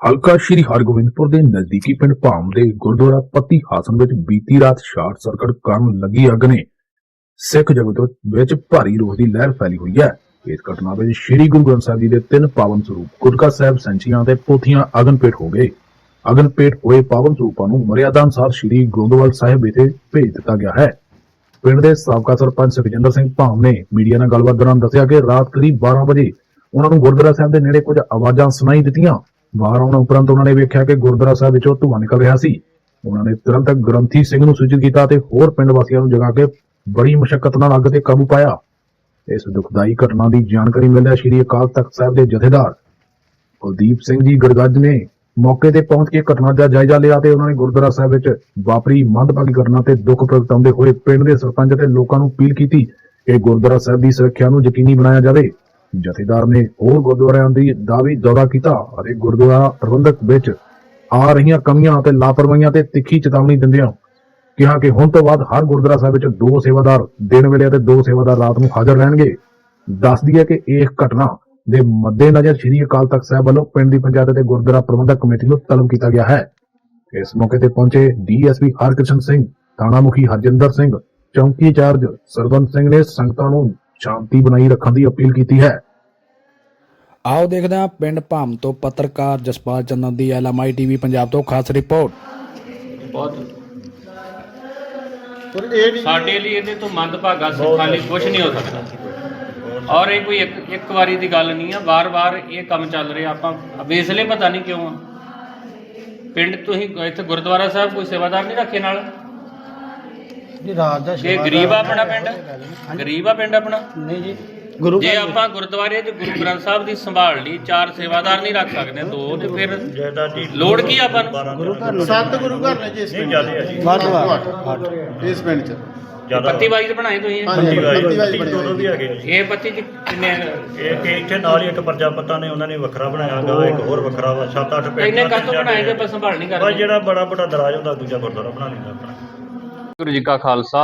ਹਲਕਾ ਸ਼੍ਰੀ ਹਰਗੋਬਿੰਦਪੁਰ ਦੇ ਨਜ਼ਦੀਕੀ ਪਿੰਡ ਭਾਮ ਦੇ ਗੁਰਦੁਆਰਾ ਪੱਤੀ ਹਾਸਨ ਵਿੱਚ ਬੀਤੀ ਰਾਤ ਸ਼ਾਰਟ ਸਰਕਟ ਕਾਰਨ ਲੱਗੀ ਅੱਗ ਨੇ ਸਿੱਖ ਜਗਤ ਵਿੱਚ ਭਾਰੀ ਰੋਹ ਦੀ ਲਹਿਰ ਫੈਲੀ ਹੋਈ ਹੈ। ਇਸ ਘਟਨਾ ਵਿੱਚ ਸ਼੍ਰੀ ਗੁਰੂ ਗ੍ਰੰਥ ਸਾਹਿਬ ਜੀ ਦੇ ਤਿੰਨ ਪਾਵਨ ਸਰੂਪ ਗੁਟਕਾ ਸਾਹਿਬ, ਸੰਚੀਆਂ ਤੇ ਪੋਥੀਆਂ ਅਗਨਪੇਟ ਹੋ ਗਏ। ਅਗਨਪੇਟ ਹੋਏ ਪਾਵਨ ਸਰੂਪਾਂ ਨੂੰ ਮਰਿਆਦਾ ਅਨੁਸਾਰ ਸ਼੍ਰੀ ਗੋਬਿੰਦਵਾਲ ਸਾਹਿਬ ਵਿਖੇ ਭੇਜ ਦਿੱਤਾ ਗਿਆ ਹੈ। ਪਿੰਡ ਦੇ ਸਾਬਕਾ ਸਰਪੰਚ ਸੁਖਜਿੰਦਰ ਸਿੰਘ ਭਾਮ ਨੇ ਮੀਡੀਆ ਨਾਲ ਗੱਲਬਾਤ ਦੌਰਾਨ ਦੱਸਿਆ ਕਿ ਰਾਤ ਕਰੀਬ 12 ਵਜੇ ਉਹਨਾਂ ਨੂੰ ਗੁਰਦੁਆਰਾ ਸਾਹਿਬ ਦੇ ਨੇੜੇ ਕੁਝ ਆਵਾਜ਼ਾਂ ਸੁਣਾਈ ਦਿੱਤੀਆਂ। ਬਾਹਰ ਆਉਣ ਉਪਰੰਤ ਉਹਨਾਂ ਨੇ ਵੇਖਿਆ ਕਿ ਗੁਰਦੁਆਰਾ ਸਾਹਿਬ ਵਿੱਚੋਂ ਧੂੰਆਂ ਨਿਕਲ ਰਿਹਾ ਸੀ। ਉਹਨਾਂ ਨੇ ਤੁਰੰਤ ਗ੍ਰੰਥੀ ਸਿੰਘ ਨੂੰ ਸੂਚਿਤ ਕੀਤਾ ਤੇ ਹੋਰ ਪਿੰਡ ਵਾਸੀਆਂ ਨੂੰ ਜਗਾ ਕੇ ਬੜੀ ਮੁਸ਼ਕਲ ਨਾਲ ਅੱਗ ਤੇ ਕਾਬੂ ਪਾਇਆ। ਇਸ ਦੁਖਦਾਈ ਘਟਨਾ ਦੀ ਜਾਣਕਾਰੀ ਮਿਲਿਆ ਸ਼੍ਰੀ ਅਕਾਲ ਤਖਤ ਸਾਹਿਬ ਦੇ ਜਥੇਦਾਰ ਕੁਲਦੀਪ ਸਿੰਘ ਜੀ ਗਰਗੱਜ ਨੇ ਮੌਕੇ ਤੇ ਪਹੁੰਚ ਕੇ ਘਟਨਾ ਦਾ ਜਾਇਜ਼ਾ ਲਿਆ ਤੇ ਉਹਨਾਂ ਨੇ ਗੁਰਦੁਆਰਾ ਸਾਹਿਬ ਵਿੱਚ ਵਾਪਰੀ ਮੰਦਭਾਗੀ ਘਟਨਾ ਤੇ ਦੁੱਖ ਪ੍ਰਗਟਾਉਂਦੇ ਹੋਏ ਪਿੰਡ ਦੇ ਸਰਪੰਚ ਅਤੇ ਲੋਕਾਂ ਨੂੰ ਅਪੀਲ ਕੀਤੀ ਕਿ ਗੁਰਦੁਆਰਾ ਸਾਹਿਬ ਦੀ ਸੁਰੱਖਿਆ ਨੂੰ ਯਕੀਨੀ ਬਣਾਇਆ ਜਾਵੇ। ਜਥੇਦਾਰ ਨੇ ਹੋਰ ਗੁਰਦੁਆਰਿਆਂ ਦੀ ਦਾ ਵੀ ਦੌਰਾ ਕੀਤਾ ਅਤੇ ਗੁਰਦੁਆਰਾ ਪ੍ਰਬੰਧਕ ਵਿੱਚ ਆ ਰਹੀਆਂ ਕਮੀਆਂ ਅਤੇ ਲਾਪਰਵਾਹੀਆਂ ਤੇ ਤਿੱਖੀ ਚੇਤਾਵਨੀ ਦਿੰਦਿਆਂ ਕਿਹਾ ਕਿ ਹੁਣ ਤੋਂ ਬਾਅਦ ਹਰ ਗੁਰਦੁਆਰਾ ਸਾਹਿਬ ਵਿੱਚ ਦੋ ਸੇਵਾਦਾਰ ਦਿਨ ਵੇਲੇ ਅਤੇ ਦੋ ਸੇਵਾਦਾਰ ਰਾਤ ਨੂੰ ਹਾਜ਼ਰ ਰਹਿਣਗੇ। ਦੱਸ ਦਈਏ ਕਿ ਇਹ ਘਟਨਾ ਦੇ ਮੱਦੇਨਜ਼ਰ ਸ੍ਰੀ ਅਕਾਲ ਤਖਤ ਸਾਹਿਬ ਵੱਲੋਂ ਪਿੰਡ ਦੀ ਪੰਚਾਇਤ ਅਤੇ ਗੁਰਦੁਆਰਾ ਪ੍ਰਬੰਧਕ ਕਮੇਟੀ ਨੂੰ ਤਲਬ ਕੀਤਾ ਗਿਆ ਹੈ। ਇਸ ਮੌਕੇ ਤੇ ਪਹੁੰਚੇ ਡੀਐਸਪੀ ਹਰਕ੍ਰਿਸ਼ਨ ਸਿੰਘ, ਥਾਣਾ ਮੁਖੀ ਹਰਜਿੰਦਰ ਸਿੰਘ, ਚੌਂਕੀ ਚਾਰਜ ਸਰਬੰਤ ਸਿੰਘ ਨੇ ਸੰਗਤਾਂ ਨੂੰ ਸ਼ਾਂਤੀ ਬਣਾਈ ਰੱਖਣ ਦੀ ਅਪੀਲ ਕੀਤੀ ਹੈ। ਆਓ ਦੇਖਦੇ ਹਾਂ ਪਿੰਡ ਭਾਮ ਤੋਂ ਪੱਤਰਕਾਰ ਜਸਪਾਲ ਚੰਦਨ ਦੀ ਐਲਐਮਆਈ ਟੀਵੀ ਪੰਜਾਬ ਤੋਂ ਖਾਸ ਰਿਪੋਰਟ। ਬਹੁਤ। ਪਰ ਇਹ ਵੀ ਸਾਡੇ ਲਈ ਇਹਦੇ ਤੋਂ ਮੰਦਭਾਗਾ ਸਿੱਖਾਂ ਲਈ ਕੁਝ ਨਹੀਂ ਹੋ ਸਕਦਾ। ਔਰ ਇਹ ਕੋਈ ਇੱਕ ਇੱਕ ਵਾਰੀ ਦੀ ਗੱਲ ਨਹੀਂ ਆ ਵਾਰ-ਵਾਰ ਇਹ ਕੰਮ ਚੱਲ ਰਿਹਾ। ਆਪਾਂ ਵੇਸਲੇ ਪਤਾ ਨਹੀਂ ਕਿਉਂ ਆ। ਪਿੰਡ ਤੁਸੀਂ ਇੱਥੇ ਗੁਰਦੁਆਰਾ ਸਾਹਿਬ ਕੋਈ ਸੇਵਾਦਾਰ ਨਹੀਂ ਰੱਖੇ ਨਾਲ? ਜੀ ਰਾਤ ਦਾ ਇਹ ਗਰੀਬ ਆ ਆਪਣਾ ਪਿੰਡ? ਗਰੀਬ ਆ ਪਿੰਡ ਆਪਣਾ? ਨਹੀਂ ਜੀ ਗੁਰੂ ਜੇ ਆਪਾਂ ਗੁਰਦੁਆਰੇ 'ਚ ਗੁਰੂ ਗ੍ਰੰਥ ਸਾਹਿਬ ਦੀ ਸੰਭਾਲ ਲਈ ਚਾਰ ਸੇਵਾਦਾਰ ਨਹੀਂ ਰੱਖ ਸਕਦੇ ਦੋ ਤੇ ਫਿਰ ਲੋੜ ਕੀ ਆ ਆਪਾਂ ਨੂੰ? ਗੁਰੂ ਘਰ ਨੂੰ ਸੱਤ ਗੁਰੂ ਘਰ ਨੇ ਜੀ ਇਸ ਪਿੰਡ ਚ। ਵੱਧ ਵੱਧ ਇਸ ਪਿੰਡ ਚ। ਪੱਤੀ ਬਾਈ ਦੇ ਬਣਾਏ ਤੁਸੀਂ? ਇਹ? ਹਾਂਜੀ ਬੱਤੀ ਵਾਲੀ ਬਣੀ ਦੋਨੋਂ ਵੀ ਹੋਈ ਹੈਗੇ ਜੀ। ਇਹ ਪੱਤੀ 'ਚ ਕਿੰਨੇ ਇਹ ਕਿ ਇੱਥੇ ਨਾਲ ਹੀ ਇੱਕ ਪ੍ਰਜਾਪਤਾ ਨੇ ਉਹਨਾਂ ਨੇ ਵੱਖਰਾ ਬਣਾਇਆ ਗਾ ਇੱਕ ਹੋਰ ਵੱਖਰਾ ਵਾ ਸੱਤ ਅੱਠ ਪਿੰਡ ਇੰਨੇ ਕਾਹਤੋਂ ਬਣਾਏ ਜੇ ਆਪਾਂ ਸੰਭਾਲ ਨਹੀਂ ਬਸ ਕਰਦੇ। ਜਿਹੜਾ ਬੜਾ ਵੱਡਾ ਦਰਾਜ ਹੁੰਦਾ ਦੂਜਾ ਗੁਰਦੁਆਰਾ ਬਣਾ ਲੈਂਦਾ ਆਪਣਾ। ਵਾਹਿਗੁਰੂ ਜੀ ਕਾ ਖਾਲਸਾ,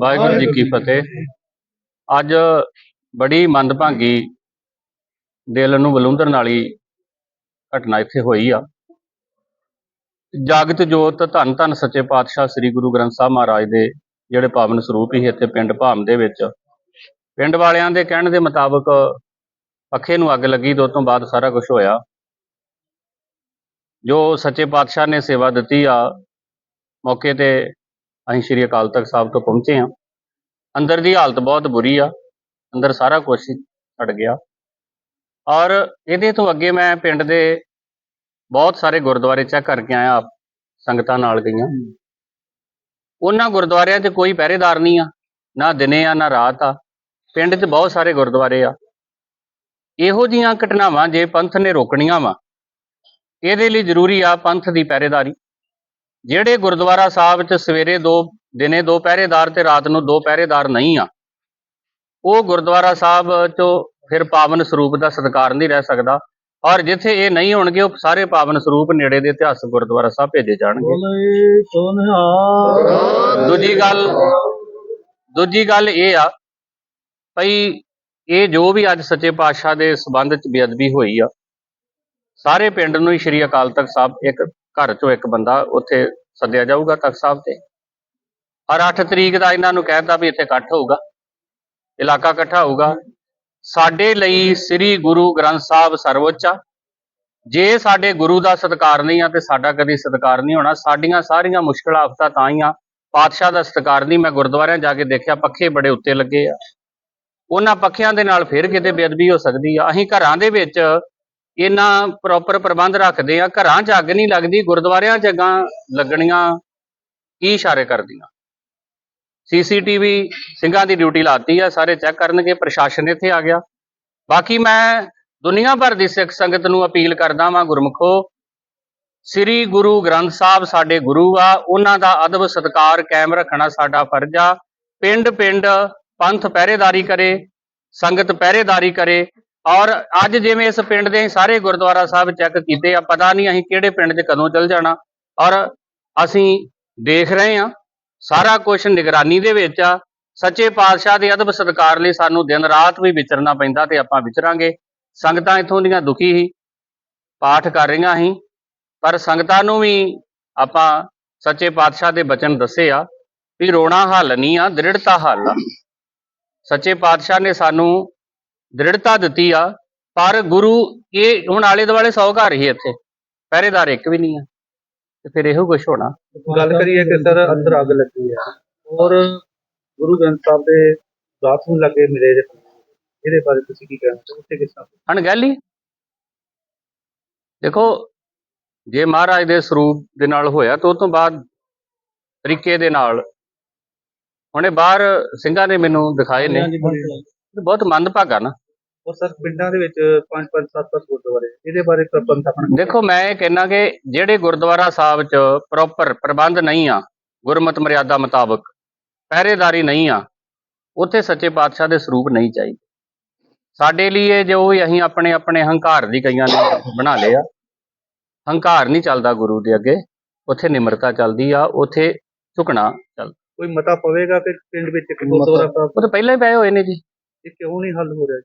ਵਾਹਿਗੁਰੂ ਜੀ ਕੀ ਫਤਿਹ। ਅੱਜ ਬੜੀ ਮੰਦਭਾਗੀ ਦਿਲ ਨੂੰ ਬਲੁੰਦਰਨ ਵਾਲੀ ਘਟਨਾ ਇੱਥੇ ਹੋਈ ਆ। ਜਾਗਤ ਜੋਤ ਧੰਨ ਧੰਨ ਸੱਚੇ ਪਾਤਸ਼ਾਹ ਸ੍ਰੀ ਗੁਰੂ ਗ੍ਰੰਥ ਸਾਹਿਬ ਮਹਾਰਾਜ ਦੇ ਜਿਹੜੇ ਪਾਵਨ ਸਰੂਪ ਹੀ ਇੱਥੇ ਪਿੰਡ ਭਾਮ ਦੇ ਵਿੱਚ। ਪਿੰਡ ਵਾਲਿਆਂ ਦੇ ਕਹਿਣ ਦੇ ਮੁਤਾਬਕ ਪੱਖੇ ਨੂੰ ਅੱਗ ਲੱਗੀ ਤੇ ਉਸ ਤੋਂ ਬਾਅਦ ਸਾਰਾ ਕੁਝ ਹੋਇਆ। ਜੋ ਸੱਚੇ ਪਾਤਸ਼ਾਹ ਨੇ ਸੇਵਾ ਦਿੱਤੀ ਆ, ਮੌਕੇ ਤੇ ਅਸੀਂ ਸ਼੍ਰੀ ਅਕਾਲ ਤਖਤ ਸਾਹਿਬ ਤੋਂ ਪਹੁੰਚੇ ਹਾਂ। ਅੰਦਰ ਦੀ ਹਾਲਤ ਬਹੁਤ ਬੁਰੀ ਆ। ਅੰਦਰ ਸਾਰਾ ਕੁਝ ਛੱਡ ਗਿਆ। ਔਰ ਇਹਦੇ ਤੋਂ ਅੱਗੇ ਮੈਂ ਪਿੰਡ ਦੇ ਬਹੁਤ ਸਾਰੇ ਗੁਰਦੁਆਰੇ ਚੈੱਕ ਕਰਕੇ ਆਇਆ ਸੰਗਤਾਂ ਨਾਲ ਗਈਆਂ। ਉਹਨਾਂ ਗੁਰਦੁਆਰਿਆਂ 'ਚ ਕੋਈ ਪਹਿਰੇਦਾਰ ਨਹੀਂ ਆ ਨਾ ਦਿਨੇ ਆ ਨਾ ਰਾਤ ਆ। ਪਿੰਡ 'ਚ ਬਹੁਤ ਸਾਰੇ ਗੁਰਦੁਆਰੇ ਆ। ਇਹੋ ਜੀਆਂ ਘਟਨਾਵਾਂ ਜੇ ਪੰਥ ਨੇ ਰੋਕਣੀਆਂ ਵਾ ਇਹਦੇ ਲਈ ਜ਼ਰੂਰੀ ਆ ਪੰਥ ਦੀ ਪਹਿਰੇਦਾਰੀ। ਜਿਹੜੇ ਗੁਰਦੁਆਰਾ ਸਾਹਿਬ 'ਚ ਸਵੇਰੇ ਦੋ, ਦਿਨੇ ਦੋ ਪਹਿਰੇਦਾਰ ਤੇ ਰਾਤ ਨੂੰ ਦੋ ਪਹਿਰੇਦਾਰ ਨਹੀਂ ਆ, ਉਹ ਗੁਰਦੁਆਰਾ ਸਾਹਿਬ 'ਚੋਂ ਫਿਰ ਪਾਵਨ ਸਰੂਪ ਦਾ ਸਤਿਕਾਰ ਨਹੀਂ ਰਹਿ ਸਕਦਾ। ਔਰ ਜਿੱਥੇ ਇਹ ਨਹੀਂ ਹੋਣਗੇ, ਉਹ ਸਾਰੇ ਪਾਵਨ ਸਰੂਪ ਨੇੜੇ ਦੇ ਇਤਿਹਾਸਕ ਗੁਰਦੁਆਰਾ ਸਾਹਿਬ ਭੇਜੇ ਜਾਣਗੇ। ਦੂਜੀ ਗੱਲ ਦੂਜੀ ਗੱਲ ਇਹ ਆ, ਭਈ ਇਹ ਜੋ ਵੀ ਅੱਜ ਸੱਚੇ ਪਾਤਸ਼ਾਹ ਦੇ ਸਬੰਧ 'ਚ ਬੇਅਦਬੀ ਹੋਈ ਆ ਸਾਰੇ ਪਿੰਡ ਨੂੰ ਹੀ ਸ਼੍ਰੀ ਅਕਾਲ ਤਖਤ ਸਾਹਿਬ ਇੱਕ ਘਰ ਚੋਂ ਇੱਕ ਬੰਦਾ ਉੱਥੇ ਸੱਦਿਆ ਜਾਊਗਾ ਤਖਤ ਸਾਹਿਬ ਤੇ। ਔਰ 8 ਤਰੀਕ ਦਾ ਇਹਨਾਂ ਨੂੰ ਕਹਿਤਾ ਵੀ ਇੱਥੇ ਇਕੱਠ ਹੋਊਗਾ, ਇਲਾਕਾ ਇਕੱਠਾ ਹੋਊਗਾ। ਸਾਡੇ ਲਈ ਸ੍ਰੀ ਗੁਰੂ ਗ੍ਰੰਥ ਸਾਹਿਬ ਸਰਵਉੱਚ ਆ। ਜੇ ਸਾਡੇ ਗੁਰੂ ਦਾ ਸਤਿਕਾਰ ਨਹੀਂ ਆ ਤੇ ਸਾਡਾ ਕਦੀ ਸਤਿਕਾਰ ਨਹੀਂ ਹੋਣਾ। ਸਾਡੀਆਂ ਸਾਰੀਆਂ ਮੁਸ਼ਕਲਾਂ ਆਫਤਾਂ ਤਾਂ ਹੀ ਆ। ਪਾਤਸ਼ਾਹ ਦਾ ਸਤਿਕਾਰ ਨਹੀਂ, ਮੈਂ ਗੁਰਦੁਆਰਿਆਂ ਜਾ ਕੇ ਦੇਖਿਆ, ਪੱਖੇ ਬੜੇ ਉੱਤੇ ਲੱਗੇ ਆ। ਉਹਨਾਂ ਪੱਖਿਆਂ ਦੇ ਨਾਲ ਫਿਰ ਕਿਤੇ ਬੇਅਦਬੀ ਹੋ ਸਕਦੀ ਆ। ਅਸੀਂ ਘਰਾਂ ਦੇ ਵਿੱਚ ਇੰਨਾ ਪ੍ਰੋਪਰ ਪ੍ਰਬੰਧ ਰੱਖਦੇ ਆ, ਘਰਾਂ 'ਚ ਅੱਗ ਨਹੀਂ ਲੱਗਦੀ, ਗੁਰਦੁਆਰਿਆਂ 'ਚ ਅੱਗਾਂ ਲੱਗਣੀਆਂ ਕੀ ਇਸ਼ਾਰੇ ਕਰਦੀਆਂ? ਸੀਸੀਟੀਵੀ ਸਿੰਘਾਂ ਦੀ ਡਿਊਟੀ ਲਾਤੀ ਆ, ਸਾਰੇ ਚੈੱਕ ਕਰਨਗੇ, ਪ੍ਰਸ਼ਾਸਨ ਇੱਥੇ ਆ ਗਿਆ। ਬਾਕੀ ਮੈਂ ਦੁਨੀਆ ਭਰ ਦੀ ਸਿੱਖ ਸੰਗਤ ਨੂੰ ਅਪੀਲ ਕਰਦਾ ਵਾਂ, ਗੁਰਮਖੋ, ਸ੍ਰੀ ਗੁਰੂ ਗ੍ਰੰਥ ਸਾਹਿਬ ਸਾਡੇ ਗੁਰੂ ਆ, ਉਹਨਾਂ ਦਾ ਅਦਬ ਸਤਕਾਰ ਕਾਇਮ ਰੱਖਣਾ ਸਾਡਾ ਫਰਜ਼ ਆ। ਪਿੰਡ ਪਿੰਡ ਪੰਥ ਪਹਿਰੇਦਾਰੀ ਕਰੇ, ਸੰਗਤ ਪਹਿਰੇਦਾਰੀ ਕਰੇ ਔਰ ਅੱਜ ਜਿਵੇਂ ਇਸ ਪਿੰਡ ਦੇ ਸਾਰੇ ਗੁਰਦੁਆਰਾ ਸਾਹਿਬ ਚੈੱਕ ਕੀਤੇ ਆ, ਪਤਾ ਨਹੀਂ ਅਸੀਂ ਕਿਹੜੇ ਪਿੰਡ 'ਚ ਕਦੋਂ ਚੱਲ ਜਾਣਾ। ਔਰ ਅਸੀਂ ਦੇਖ ਰਹੇ ਆ ਸਾਰਾ ਕੁਝ ਨਿਗਰਾਨੀ ਦੇ ਵਿੱਚ ਆ। ਸੱਚੇ ਪਾਤਸ਼ਾਹ ਦੇ ਅਦਬ ਸਤਕਾਰ ਲਈ ਸਾਨੂੰ ਦਿਨ ਰਾਤ ਵੀ ਵਿਚਰਨਾ ਪੈਂਦਾ ਤੇ ਆਪਾਂ ਵਿਚਰਾਂਗੇ। ਸੰਗਤਾਂ ਇਥੋਂ ਦੀਆਂ ਦੁਖੀ ਹੀ ਪਾਠ ਕਰ ਰਹੀਆਂ ਸੀ। ਪਰ ਸੰਗਤਾਂ ਨੂੰ ਵੀ ਆਪਾਂ ਸੱਚੇ ਪਾਤਸ਼ਾਹ ਦੇ ਬਚਨ ਦੱਸੇ ਆ ਵੀ ਰੋਣਾ ਹੱਲ ਨਹੀਂ ਆ, ਦ੍ਰਿੜਤਾ ਹੱਲ ਆ। ਸੱਚੇ ਪਾਤਸ਼ਾਹ ਨੇ ਸਾਨੂੰ ਦ੍ਰਿੜਤਾ ਦਿੱਤੀ ਆ ਪਰ ਗੁਰੂ ਇਹ ਹੁਣ ਆਲੇ ਦੁਆਲੇ 100 ਘਰ ਹੀ ਇੱਥੇ ਪਹਿਰੇਦਾਰ ਇੱਕ ਵੀ ਨਹੀਂ ਆ ਤੇ ਫਿਰ ਇਹੋ ਕੁਝ ਹੋਣਾ। ਗੱਲ ਕਰੀਏ ਕਿ ਸਰ ਅੰਦਰ ਅੱਗ ਲੱਗੀ ਹੈ ਔਰ ਗੁਰੂ ਗ੍ਰੰਥ ਸਾਹਿਬ ਦੇ ਬਾਥਰੂਮ ਲੱਗੇ ਮਿਲੇ ਇਹਦੇ ਬਾਰੇ ਤੁਸੀਂ ਕੀ ਕਹਿਣਾ ਚਾਹੋਗੇ ਉੱਥੇ ਕਿਸ ਤਰ੍ਹਾਂ? ਅਣਗਹਿਲੀ? ਦੇਖੋ ਜੇ ਮਹਾਰਾਜ ਦੇ ਸਰੂਪ ਦੇ ਨਾਲ ਹੋਇਆ ਤਾਂ ਉਹ ਤੋਂ ਬਾਅਦ ਤਰੀਕੇ ਦੇ ਨਾਲ ਹੁਣੇ ਬਾਹਰ ਸਿੰਘਾਂ ਨੇ ਮੈਨੂੰ ਦਿਖਾਏ ਨੇ ਬਹੁਤ ਮੰਦਭਾਗਾ ਨਾ। ਔਰ ਸਰ ਪਿੰਡਾਂ ਦੇ ਵਿੱਚ ਪੰਜ ਪੰਜ ਸੱਤ ਸੱਤ ਗੁਰਦੁਆਰੇ ਇਹਦੇ ਬਾਰੇ ਪ੍ਰਬੰਧ ਆਪਣਾ ਦੇਖੋ ਮੈਂ ਇਹ ਕਹਿਣਾ ਕਿ ਜਿਹੜੇ ਗੁਰਦੁਆਰਾ ਸਾਹਿਬ 'ਚ ਪ੍ਰੋਪਰ ਪ੍ਰਬੰਧ ਨਹੀਂ ਆ ਗੁਰਮਤ ਮਰਿਆਦਾ ਮੁਤਾਬਕ ਪਹਿਰੇਦਾਰੀ ਨਹੀਂ ਆ ਉੱਥੇ ਸੱਚੇ ਪਾਤਸ਼ਾਹ ਦੇ ਸਰੂਪ ਨਹੀਂ ਚਾਹੀਦੇ। ਸਾਡੇ ਲਈ ਇਹ ਜੋ ਅਸੀਂ ਆਪਣੇ ਆਪਣੇ ਹੰਕਾਰ ਦੀ ਕਈਆਂ ਨੇ ਬਣਾ ਲਿਆ ਹੰਕਾਰ ਨਹੀਂ ਚੱਲਦਾ ਗੁਰੂ ਦੇ ਅੱਗੇ ਉੱਥੇ ਨਿਮਰਤਾ ਚੱਲਦੀ ਆ ਉੱਥੇ ਝੁਕਣਾ ਚੱਲਦਾ। ਕੋਈ ਮਤਾ ਪਵੇਗਾ ਕਿ ਪਿੰਡ ਵਿੱਚ ਗੁਰਦੁਆਰਾ ਸਾਹਿਬ? ਉਹ ਤਾਂ ਪਹਿਲਾਂ ਹੀ ਪਏ ਹੋਏ ਨੇ ਜੀ। ਇਹ ਕਿਉਂ ਨਹੀਂ ਹੱਲ ਹੋ ਰਿਹਾ ਜੀ?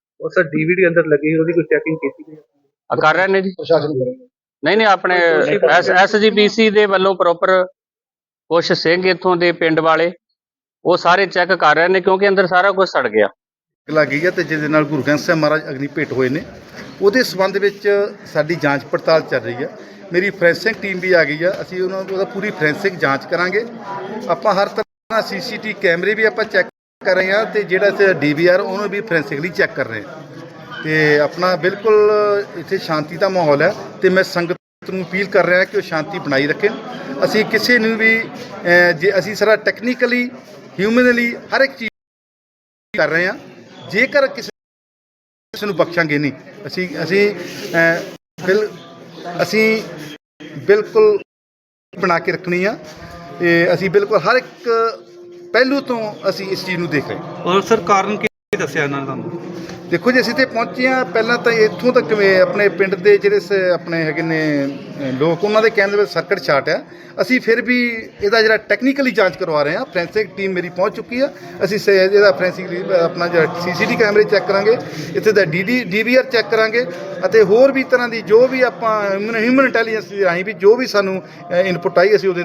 ਉਹ ਸਰ ਡੀਵੀਡੀ ਅੰਦਰ ਲੱਗੀ ਉਹਦੀ ਕੋਈ ਚੈਕਿੰਗ ਕੀਤੀ ਗਈ ਆ ਕਰ ਰਹੇ ਨੇ ਜੀ? ਪ੍ਰਸ਼ਾਸਨ ਕਰੇਗਾ ਨਹੀਂ ਨਹੀਂ ਆਪਣੇ ਐਸਜੀਪੀਸੀ ਦੇ ਵੱਲੋਂ ਪ੍ਰੋਪਰ ਕੁਝ ਸਿੰਘ ਇੱਥੋਂ ਦੇ ਪਿੰਡ ਵਾਲੇ ਉਹ ਸਾਰੇ ਚੈੱਕ ਕਰ ਰਹੇ ਨੇ ਕਿਉਂਕਿ ਅੰਦਰ ਸਾਰਾ ਕੁਝ ਸੜ ਗਿਆ। ਲੱਗੀ ਹੈ ਤੇ ਜਿਹਦੇ ਨਾਲ ਗੁਰੂ ਗ੍ਰੰਥ ਸਾਹਿਬ ਮਹਾਰਾਜ ਅਗਨੀ ਭੇਟ ਹੋਏ ਨੇ। ਉਹਦੇ ਸਬੰਧ ਵਿੱਚ ਸਾਡੀ ਜਾਂਚ ਪੜਤਾਲ ਚੱਲ ਰਹੀ ਹੈ ਮੇਰੀ ਫੋਰੈਂਸਿਕ ਟੀਮ ਵੀ ਆ ਗਈ ਆ। ਅਸੀਂ ਉਹਨਾਂ ਉਹਦਾ ਪੂਰੀ ਫੋਰੈਂਸਿਕ ਜਾਂਚ ਕਰਾਂਗੇ। ਆਪਾਂ ਹਰ ਤਰ੍ਹਾਂ ਸੀਸੀਟੀ ਕੈਮਰੇ ਵੀ ਆਪਾਂ ਚੈੱਕ ਕਰ ਰਹੇ ਹਾਂ ਤੇ ਜਿਹੜਾ ਡੀਵੀਆਰ ਉਹਨੂੰ ਵੀ ਫੋਰੈਂਸਿਕਲੀ ਚੈੱਕ ਕਰ ਰਹੇ ਹਾਂ ਤੇ ਆਪਣਾ ਬਿਲਕੁਲ ਇੱਥੇ ਸ਼ਾਂਤੀ ਦਾ ਮਾਹੌਲ ਹੈ ਤੇ ਮੈਂ ਸੰਗਤ ਨੂੰ ਅਪੀਲ ਕਰ ਰਿਹਾ ਕਿ ਉਹ ਸ਼ਾਂਤੀ ਬਣਾਈ ਰੱਖਣ। ਅਸੀਂ ਕਿਸੇ ਨੂੰ ਵੀ ਅਹ, ਜੇ ਅਸੀਂ ਸਾਰਾ ਟੈਕਨੀਕਲੀ ਹਿਊਮਨਲੀ ਹਰ ਇੱਕ ਚੀਜ਼ ਕਰ ਰਹੇ ਹਾਂ ਜੇਕਰ ਕਿਸੇ ਕਿਸੇ ਨੂੰ ਬਖਸ਼ਾਂਗੇ ਨਹੀਂ ਅਸੀਂ ਅਸੀਂ ਅਹ, ਬਿਲ ਅਸੀਂ ਬਿਲਕੁਲ ਬਣਾ ਕੇ ਰੱਖਣੀ ਆ। ਤੇ ਅਸੀਂ ਬਿਲਕੁਲ ਹਰ ਇੱਕ ਪਹਿਲੂ ਤੋਂ ਅਸੀਂ ਇਸ ਚੀਜ਼ ਨੂੰ ਦੇਖ ਰਹੇ ਹਾਂ। ਔਰ ਸਰ ਕਾਰਨ ਕੀ ਦੱਸਿਆ ਇਹਨਾਂ ਨੇ ਤੁਹਾਨੂੰ? ਦੇਖੋ ਜੀ ਅਸੀਂ ਤੇ ਪਹੁੰਚੇ ਆ ਪਹਿਲਾਂ ਤਾਂ ਇੱਥੋਂ ਤੱਕ ਵੀ ਆਪਣੇ ਪਿੰਡ ਦੇ ਜਿਹੜੇ ਸ- ਆਪਣੇ ਹੈਗੇ ਨੇ ਅ, ਲੋਕ ਉਹਨਾਂ ਦੇ ਕਹਿਣ ਦੇ ਵਿੱਚ ਸਰਕਟ ਛਾਟ ਆ ਅਸੀਂ ਫਿਰ ਵੀ ਇਹਦਾ ਜਿਹੜਾ ਟੈਕਨੀਕਲੀ ਜਾਂਚ ਕਰਵਾ ਰਹੇ ਆ ਫੋਰੈਂਸਿਕ ਟੀਮ ਮੇਰੀ ਪਹੁੰਚ ਚੁੱਕੀ ਆ ਅਸੀਂ ਸ- ਇਹਦਾ ਫੋਰੈਂਸਿਕ ਆਪਣਾ ਜਿਹੜਾ ਸੀਸੀਟੀ ਕੈਮਰੇ ਚੈੱਕ ਕਰਾਂਗੇ। ਇੱਥੇ ਦਾ ਡੀਡੀ ਡੀਵੀਆਰ ਚੈੱਕ ਕਰਾਂਗੇ। ਅਤੇ ਹੋਰ ਵੀ ਤਰ੍ਹਾਂ ਦੀ ਜੋ ਵੀ ਆਪਾਂ ਹਿਊਮਨ ਇੰਟੈਲੀਜੈਂਸ ਦੇ ਰਾਹੀਂ ਵੀ ਜੋ ਵੀ ਸਾਨੂੰ ਇਨਪੁਟ ਆਈ ਅਸੀਂ ਉਹਦੇ